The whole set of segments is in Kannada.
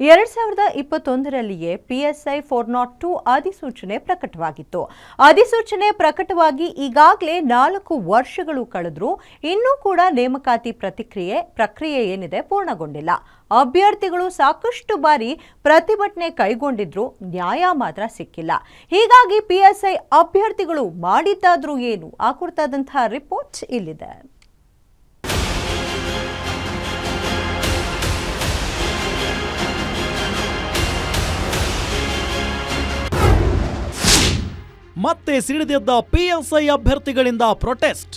ಎರಡ್ ಸಾವಿರದ ಇಪ್ಪತ್ತೊಂದರಲ್ಲಿಯೇ ಪಿಎಸ್ಐ ಫೋರ್ ನಾಟ್ ಟೂ ಅಧಿಸೂಚನೆ ಪ್ರಕಟವಾಗಿತ್ತು. ಅಧಿಸೂಚನೆ ಪ್ರಕಟವಾಗಿ ಈಗಾಗಲೇ ನಾಲ್ಕು ವರ್ಷಗಳು ಕಳೆದರೂ ಇನ್ನೂ ಕೂಡ ನೇಮಕಾತಿ ಪ್ರತಿಕ್ರಿಯೆ, ಪ್ರಕ್ರಿಯೆ ಏನಿದೆ ಪೂರ್ಣಗೊಂಡಿಲ್ಲ. ಅಭ್ಯರ್ಥಿಗಳು ಸಾಕಷ್ಟು ಬಾರಿ ಪ್ರತಿಭಟನೆ ಕೈಗೊಂಡಿದ್ರು ನ್ಯಾಯ ಮಾತ್ರ ಸಿಕ್ಕಿಲ್ಲ. ಹೀಗಾಗಿ ಪಿಎಸ್ಐ ಅಭ್ಯರ್ಥಿಗಳು ಮಾಡಿದ್ದಾದ್ರೂ ಏನು? ಆ ಕುರಿತಾದಂತಹ ರಿಪೋರ್ಟ್ ಇಲ್ಲಿದೆ. ಮತ್ತೆ ಸಿಡಿದೆದ್ದ ಪಿಎಸ್ಐ ಅಭ್ಯರ್ಥಿಗಳಿಂದ ಪ್ರೊಟೆಸ್ಟ್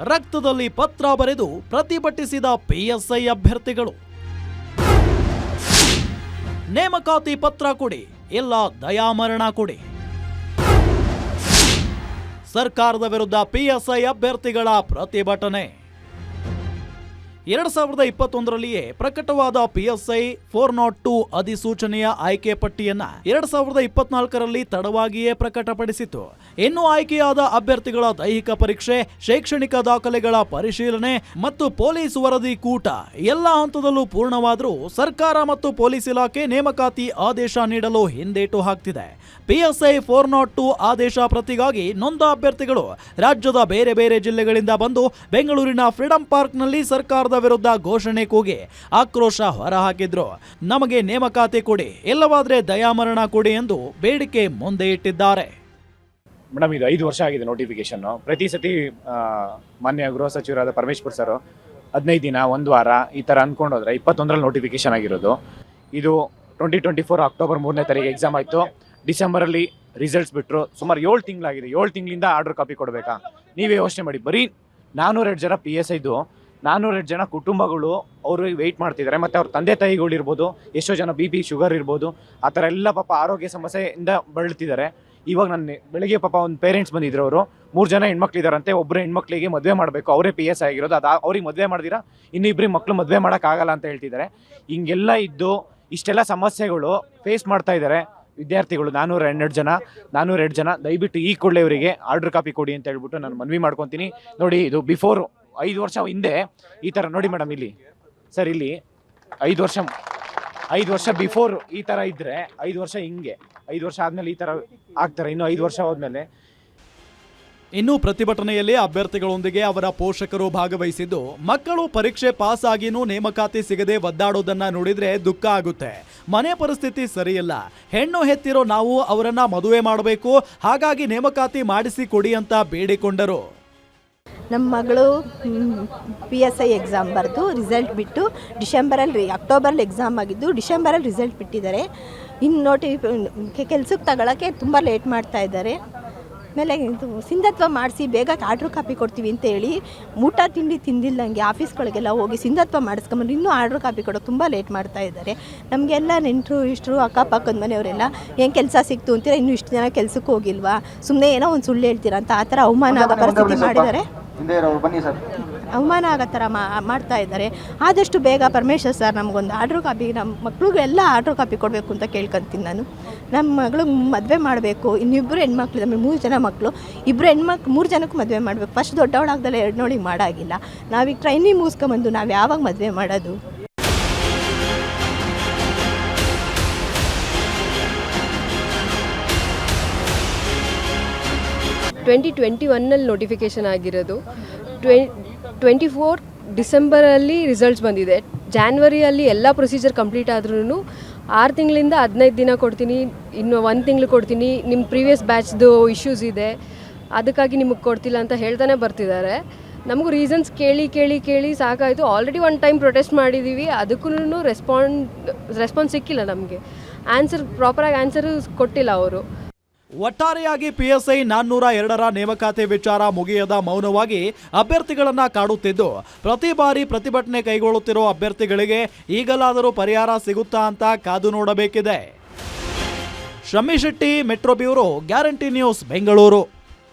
ರಕ್ತದಲ್ಲಿ ಪತ್ರ ಬರೆದು ಪ್ರತಿಭಟಿಸಿದ ಪಿಎಸ್ಐ ಅಭ್ಯರ್ಥಿಗಳು. ನೇಮಕಾತಿ ಪತ್ರ ಕೊಡಿ, ಇಲ್ಲ ದಯಾಮರಣ ಕೊಡಿ. ಸರ್ಕಾರದ ವಿರುದ್ಧ ಪಿಎಸ್ಐ ಅಭ್ಯರ್ಥಿಗಳ ಪ್ರತಿಭಟನೆ. ಎರಡ್ ಸಾವಿರದ ಇಪ್ಪತ್ತೊಂದರಲ್ಲಿಯೇ ಪ್ರಕಟವಾದ ಪಿಎಸ್ಐ ಫೋರ್ ನಾಟ್ ಟೂ ಅಧಿಸೂಚನೆಯ ಆಯ್ಕೆ ಪಟ್ಟಿಯನ್ನ ಎರಡ್ ಸಾವಿರದ ಇಪ್ಪತ್ನಾಲ್ಕರಲ್ಲಿ ತಡವಾಗಿಯೇ ಪ್ರಕಟಪಡಿಸಿತು ಇನ್ನು ಆಯ್ಕೆಯಾದ ಅಭ್ಯರ್ಥಿಗಳ ದೈಹಿಕ ಪರೀಕ್ಷೆ, ಶೈಕ್ಷಣಿಕ ದಾಖಲೆಗಳ ಪರಿಶೀಲನೆ ಮತ್ತು ಪೊಲೀಸ್ ವರದಿ ಕೂಟ ಎಲ್ಲ ಹಂತದಲ್ಲೂ ಪೂರ್ಣವಾದರೂ ಸರ್ಕಾರ ಮತ್ತು ಪೊಲೀಸ್ ಇಲಾಖೆ ನೇಮಕಾತಿ ಆದೇಶ ನೀಡಲು ಹಿಂದೇಟು ಹಾಕ್ತಿದೆ. ಪಿಎಸ್ಐ ಫೋರ್ ನಾಟ್ ಟೂ ಆದೇಶ ಪ್ರತಿಗಾಗಿ ನೊಂದ ಅಭ್ಯರ್ಥಿಗಳು ರಾಜ್ಯದ ಬೇರೆ ಬೇರೆ ಜಿಲ್ಲೆಗಳಿಂದ ಬಂದು ಬೆಂಗಳೂರಿನ ಫ್ರೀಡಂ ಪಾರ್ಕ್ನಲ್ಲಿ ಸರ್ಕಾರದ ವಿರುದ್ಧ ಘೋಷಣೆ ಕೂಗಿ ಆಕ್ರೋಶ ಹೊರಹಾಕಿದ್ರು. ನಮಗೆ ನೇಮಕಾತಿ ಕೊಡಿ ಇಲ್ಲವಾದ್ರೆ ದಯಾಮರಣ ಕೊಡಿ ಎಂದು ಬೇಡಿಕೆ ಮುಂದೆ ಇಟ್ಟಿದ್ದಾರೆ. ಮೇಡಮ್, ಇದು ಐದು ವರ್ಷ ಆಗಿದೆ ನೋಟಿಫಿಕೇಶನ್ ಪ್ರತಿ ಸತಿ ಮಾನ್ಯ ಗೃಹ ಸಚಿವರಾದ ಪರಮೇಶ್ವರ್ ಸರ್, ಹದಿನೈದು ದಿನ, ಒಂದು ವಾರ, ಈ ಥರ ಅಂದ್ಕೊಂಡು ಹೋದ್ರೆ ಇಪ್ಪತ್ತೊಂದರಲ್ಲಿ ನೋಟಿಫಿಕೇಶನ್ ಆಗಿರೋದು. ಇದು ಟ್ವೆಂಟಿ ಟ್ವೆಂಟಿ ಫೋರ್ ಅಕ್ಟೋಬರ್ ಮೂರನೇ ತಾರೀಕು ಎಕ್ಸಾಮ್ ಆಯಿತು. ಡಿಸೆಂಬರಲ್ಲಿ ರಿಸಲ್ಟ್ಸ್ ಬಿಟ್ಟರು ಸುಮಾರು ಏಳು ತಿಂಗಳಾಗಿದೆ. ಏಳು ತಿಂಗಳಿಂದ ಆರ್ಡರ್ ಕಾಪಿ ಕೊಡಬೇಕಾ? ನೀವೇ ಯೋಚನೆ ಮಾಡಿ. ಬರೀ ನಾನೂರೆರಡು ಜನ ಪಿ ಎಸ್ ಐದು ನಾನ್ನೂರೆರಡು ಜನ ಕುಟುಂಬಗಳು ಅವರು ವೆಯ್ಟ್ ಮಾಡ್ತಿದ್ದಾರೆ ಮತ್ತು ಅವ್ರ ತಂದೆ ತಾಯಿಗಳು ಇರ್ಬೋದು, ಎಷ್ಟೋ ಜನ ಬಿ ಪಿ ಶುಗರ್ ಇರ್ಬೋದು, ಆ ಥರ ಎಲ್ಲ ಪಾಪ ಆರೋಗ್ಯ ಸಮಸ್ಯೆಯಿಂದ ಬಳಲ್ತಿದ್ದಾರೆ ಇವಾಗ ನನ್ನ ಬೆಳಿಗ್ಗೆ ಪಾಪ ಒಂದು ಪೇರೆಂಟ್ಸ್ ಬಂದಿದ್ರು ಅವರು, ಮೂರು ಜನ ಹೆಣ್ಮಕ್ಳಿದಾರಂತೆ ಒಬ್ಬರು ಹೆಣ್ಮಕ್ಳಿಗೆ ಮದುವೆ ಮಾಡಬೇಕು, ಅವರೇ ಪಿ ಎಸ್ ಆಗಿರೋದು, ಅದು ಅವ್ರಿಗೆ ಮದುವೆ ಮಾಡಿದಿರಾ? ಇನ್ನು ಇಬ್ಬರಿಗೆ ಮಕ್ಕಳು ಮದುವೆ ಮಾಡೋಕ್ಕಾಗಲ್ಲ ಅಂತ ಹೇಳ್ತಿದ್ದಾರೆ ಹಿಂಗೆಲ್ಲ ಇದ್ದು ಇಷ್ಟೆಲ್ಲ ಸಮಸ್ಯೆಗಳು ಫೇಸ್ ಮಾಡ್ತಾ ಇದ್ದಾರೆ ವಿದ್ಯಾರ್ಥಿಗಳು ನಾನ್ನೂರ ಹನ್ನೆರಡು ಜನ ನಾನ್ನೂರ ಎರಡು ಜನ. ದಯವಿಟ್ಟು ಈ ಕೂಡಲೇ ಅವರಿಗೆ ಆರ್ಡರ್ ಕಾಪಿ ಕೊಡಿ ಅಂತ ಹೇಳ್ಬಿಟ್ಟು ನಾನು ಮನವಿ ಮಾಡ್ಕೊತೀನಿ. ನೋಡಿ, ಇದು ಬಿಫೋರ್ ಐದು ವರ್ಷ ಹಿಂದೆ ಈ ಥರ ನೋಡಿ ಮೇಡಮ್ ಇಲ್ಲಿ. ಸರ್ ಇಲ್ಲಿ ಐದು ವರ್ಷ ಐದು ವರ್ಷ ಬಿಫೋರ್ ಈ ಥರ ಇದ್ದರೆ ಐದು ವರ್ಷ ಹಿಂಗೆ, ಐದು ವರ್ಷ ಆದಮೇಲೆ ಈ ಥರ ಆಗ್ತಾರೆ, ಇನ್ನು ಐದು ವರ್ಷ ಹೋದ್ಮೇಲೆ. ಇನ್ನು ಪ್ರತಿಭಟನೆಯಲ್ಲಿ ಅಭ್ಯರ್ಥಿಗಳೊಂದಿಗೆ ಅವರ ಪೋಷಕರು ಭಾಗವಹಿಸಿದ್ದು, ಮಕ್ಕಳು ಪರೀಕ್ಷೆ ಪಾಸ್ ಆಗಿನೂ ನೇಮಕಾತಿ ಸಿಗದೆ ಒದ್ದಾಡೋದನ್ನ ನೋಡಿದ್ರೆ ದುಃಖ ಆಗುತ್ತೆ. ಮನೆ ಪರಿಸ್ಥಿತಿ ಸರಿಯಿಲ್ಲ. ಹೆಣ್ಣು ಹೆತ್ತಿರೋ ನಾವು ಅವರನ್ನ ಮದುವೆ ಮಾಡಬೇಕು, ಹಾಗಾಗಿ ನೇಮಕಾತಿ ಮಾಡಿಸಿ ಕೊಡಿ ಅಂತ ಬೇಡಿಕೊಂಡರು. ನಮ್ಮ ಮಗಳು ಪಿ ಎಸ್ ಐ ಎಕ್ಸಾಮ್ ಬರೆದು ರಿಸಲ್ಟ್ ಬಿಟ್ಟು ಡಿಸೆಂಬರಲ್ಲಿ, ಅಕ್ಟೋಬರಲ್ಲಿ ಎಕ್ಸಾಮ್ ಆಗಿದ್ದು ಡಿಸೆಂಬರಲ್ಲಿ ರಿಸಲ್ಟ್ ಬಿಟ್ಟಿದ್ದಾರೆ. ಇನ್ನು ನೋಟಿ ಕೆಲ್ಸಕ್ಕೆ ತಗೊಳ್ಳೋಕ್ಕೆ ತುಂಬ ಲೇಟ್ ಮಾಡ್ತಾ ಇದ್ದಾರೆ. ಆಮೇಲೆ ಇದು ಸಿಂಧತ್ವ ಮಾಡಿಸಿ ಬೇಗ ಆರ್ಡ್ರ್ ಕಾಪಿ ಕೊಡ್ತೀವಿ ಅಂತ ಹೇಳಿ ಊಟ ತಿಂಡಿ ತಿಂದಿಲ್ಲಂಗೆ ಆಫೀಸ್ಗಳಿಗೆಲ್ಲ ಹೋಗಿ ಸಿಂಧತ್ವ ಮಾಡಿಸ್ಕೊಂಬಂದು ಇನ್ನೂ ಆರ್ಡ್ರ್ ಕಾಪಿ ಕೊಡೋಕೆ ತುಂಬ ಲೇಟ್ ಮಾಡ್ತಾ ಇದ್ದಾರೆ. ನಮಗೆಲ್ಲ ನೆಂಟರು, ಇಷ್ಟರು, ಅಕ್ಕಪಕ್ಕದ ಮನೆಯವರೆಲ್ಲ ಏನು ಕೆಲಸ ಸಿಕ್ತು ಅಂತೀರ, ಇನ್ನೂ ಇಷ್ಟು ಜನ ಕೆಲಸಕ್ಕೆ ಹೋಗಿಲ್ವಾ? ಸುಮ್ಮನೆ ಏನೋ ಒಂದು ಸುಳ್ಳು ಹೇಳ್ತೀರಾ ಅಂತ ಆ ಥರ ಅವಮಾನ ಆಗೋ ಪರಿಸ್ಥಿತಿ ಮಾಡಿದ್ದಾರೆ. ಬನ್ನಿ ಸರ್. ಅವಮಾನ ಆಗೋ ಥರ ಮಾಡ್ತಾ ಇದ್ದಾರೆ. ಆದಷ್ಟು ಬೇಗ ಪರಮೇಶ್ವರ್ ಸರ್ ನಮಗೊಂದು ಆರ್ಡ್ರ್ ಕಾಪಿ ನಮ್ಮ ಮಕ್ಳಿಗೆಲ್ಲ ಆರ್ಡ್ರ್ ಕಾಪಿ ಕೊಡಬೇಕು ಅಂತ ಕೇಳ್ಕೊತೀನಿ ನಾನು. ನಮ್ಮ ಮಗಳಿಗೆ ಮದುವೆ ಮಾಡಬೇಕು. ಇನ್ನಿಬ್ಬರು ಹೆಣ್ಮಕ್ಳು ಇದ್ದಾರೆ ಮೂರು ಜನ ಮಕ್ಕಳು ಇಬ್ಬರು ಹೆಣ್ಮಕ್ಳು, ಮೂರು ಜನಕ್ಕೂ ಮದುವೆ ಮಾಡಬೇಕು. ಫಸ್ಟ್ ದೊಡ್ಡವಳಾಗ್ದಲ್ಲ ಎರಡು ನೋಳಿಗೆ ಮಾಡಾಗಿಲ್ಲ. ನಾವೀಗ ಟ್ರೈನಿಂಗ್ ಮುಗಿಸ್ಕೊಂಬಂದು ನಾವು ಯಾವಾಗ ಮದುವೆ ಮಾಡೋದು? ಟ್ವೆಂಟಿ ಟ್ವೆಂಟಿ ಒನ್ನಲ್ಲಿ ನೋಟಿಫಿಕೇಷನ್ ಆಗಿರೋದು. ಟ್ವೆ, ಟ್ವೆಂಟಿ ಫೋರ್ ಡಿಸೆಂಬರಲ್ಲಿ ರಿಸಲ್ಟ್ಸ್ ಬಂದಿದೆ. ಜಾನ್ವರಿಯಲ್ಲಿ ಎಲ್ಲ ಪ್ರೊಸೀಜರ್ ಕಂಪ್ಲೀಟ್ ಆದ್ರೂ ಆರು ತಿಂಗಳಿಂದ ಹದಿನೈದು ದಿನ ಕೊಡ್ತೀನಿ, ಇನ್ನು ಒಂದು ತಿಂಗಳು ಕೊಡ್ತೀನಿ, ನಿಮ್ಮ ಪ್ರೀವಿಯಸ್ ಬ್ಯಾಚ್ದು ಇಶ್ಯೂಸ್ ಇದೆ, ಅದಕ್ಕಾಗಿ ನಿಮಗೆ ಕೊಡ್ತಿಲ್ಲ ಅಂತ ಹೇಳ್ತಾನೆ ಬರ್ತಿದ್ದಾರೆ. ನಮಗೂ ರೀಸನ್ಸ್ ಕೇಳಿ ಕೇಳಿ ಕೇಳಿ ಸಾಕಾಯಿತು. ಆಲ್ರೆಡಿ ಒನ್ ಟೈಮ್ ಪ್ರೊಟೆಸ್ಟ್ ಮಾಡಿದ್ದೀವಿ ಅದಕ್ಕೂ ರೆಸ್ಪಾಂಡ್ ರೆಸ್ಪಾನ್ಸ್ ಸಿಕ್ಕಿಲ್ಲ ನಮಗೆ. ಆನ್ಸರ್ ಪ್ರಾಪರಾಗಿ ಆನ್ಸರ್ ಕೊಟ್ಟಿಲ್ಲ ಅವರು. ಒಟ್ಟಾರೆಯಾಗಿ ಪಿಎಸ್ಐ ನಾನ್ನೂರ ಎರಡರ ನೇಮಕಾತಿ ವಿಚಾರ ಮುಗಿಯದ ಮೌನವಾಗಿ ಅಭ್ಯರ್ಥಿಗಳನ್ನು ಕಾಡುತ್ತಿದ್ದು, ಪ್ರತಿ ಬಾರಿ ಪ್ರತಿಭಟನೆ ಕೈಗೊಳ್ಳುತ್ತಿರುವ ಅಭ್ಯರ್ಥಿಗಳಿಗೆ ಈಗಲಾದರೂ ಪರಿಹಾರ ಸಿಗುತ್ತಾ ಅಂತ ಕಾದು ನೋಡಬೇಕಿದೆ. Shammi Shetty, metro bureau, guarantee news, Bengaluru.